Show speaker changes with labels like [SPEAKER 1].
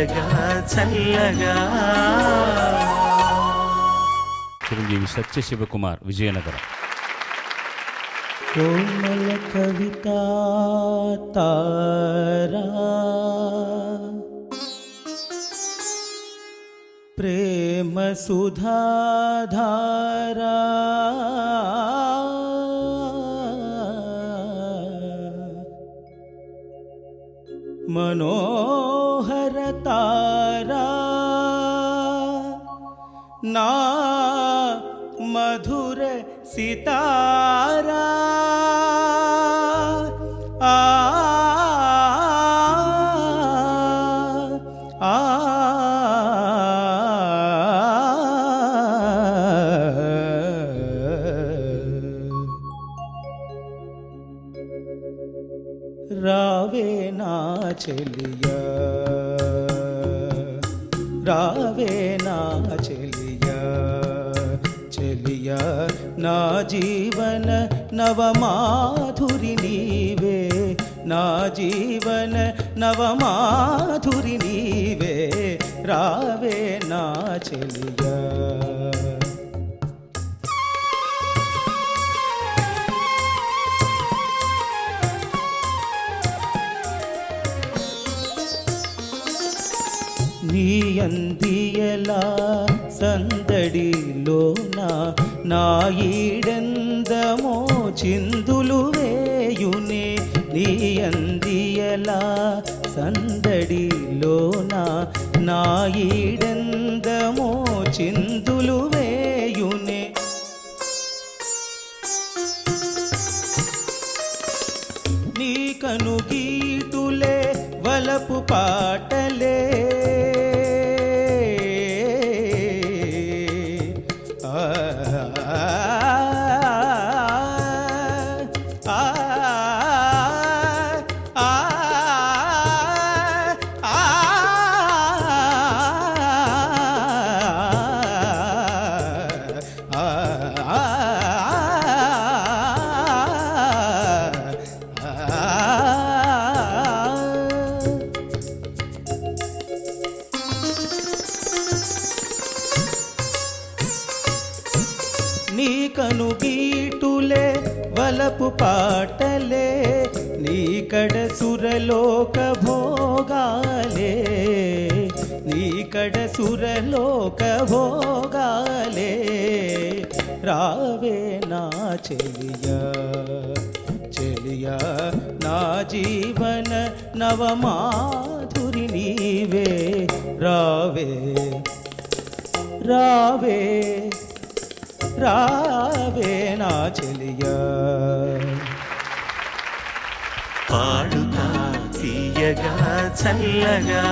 [SPEAKER 1] తీయగా చల్లగా
[SPEAKER 2] చిరంజీవి సత్య శివకుమార్ విజయనగరం
[SPEAKER 1] కోమల కవిత తారా ప్రేమ సుధాధారా మనోహర తారా तारा। न मधुर सितारा। రావే నా చెలియా. రావే నా చెలియా. చెలియా నా జీవన నవమాధురి నీవే. నా జీవన నవమాధురి నీవే. రావే నా చెలియా. నీ అందియలా సందడిలోన నా ఈడెందమో చిందులు వేయునే నీ అందియలా సందడిలోన నా ఈడెందమో చిందులు వేయునే. నీ కనుగీటులే వలపు పాటలే నీ కను గీటులే వలపు పాటలే నీ కడ సురలోక భోగాలే. నీ కడ సురలోక భోగాలే. రావే నా చెలియా చెలియా నా జీవన నవమాధురి నీవే. రావే రావే రావే నా చెలియా. పాడుతా తీయగా చల్లగా.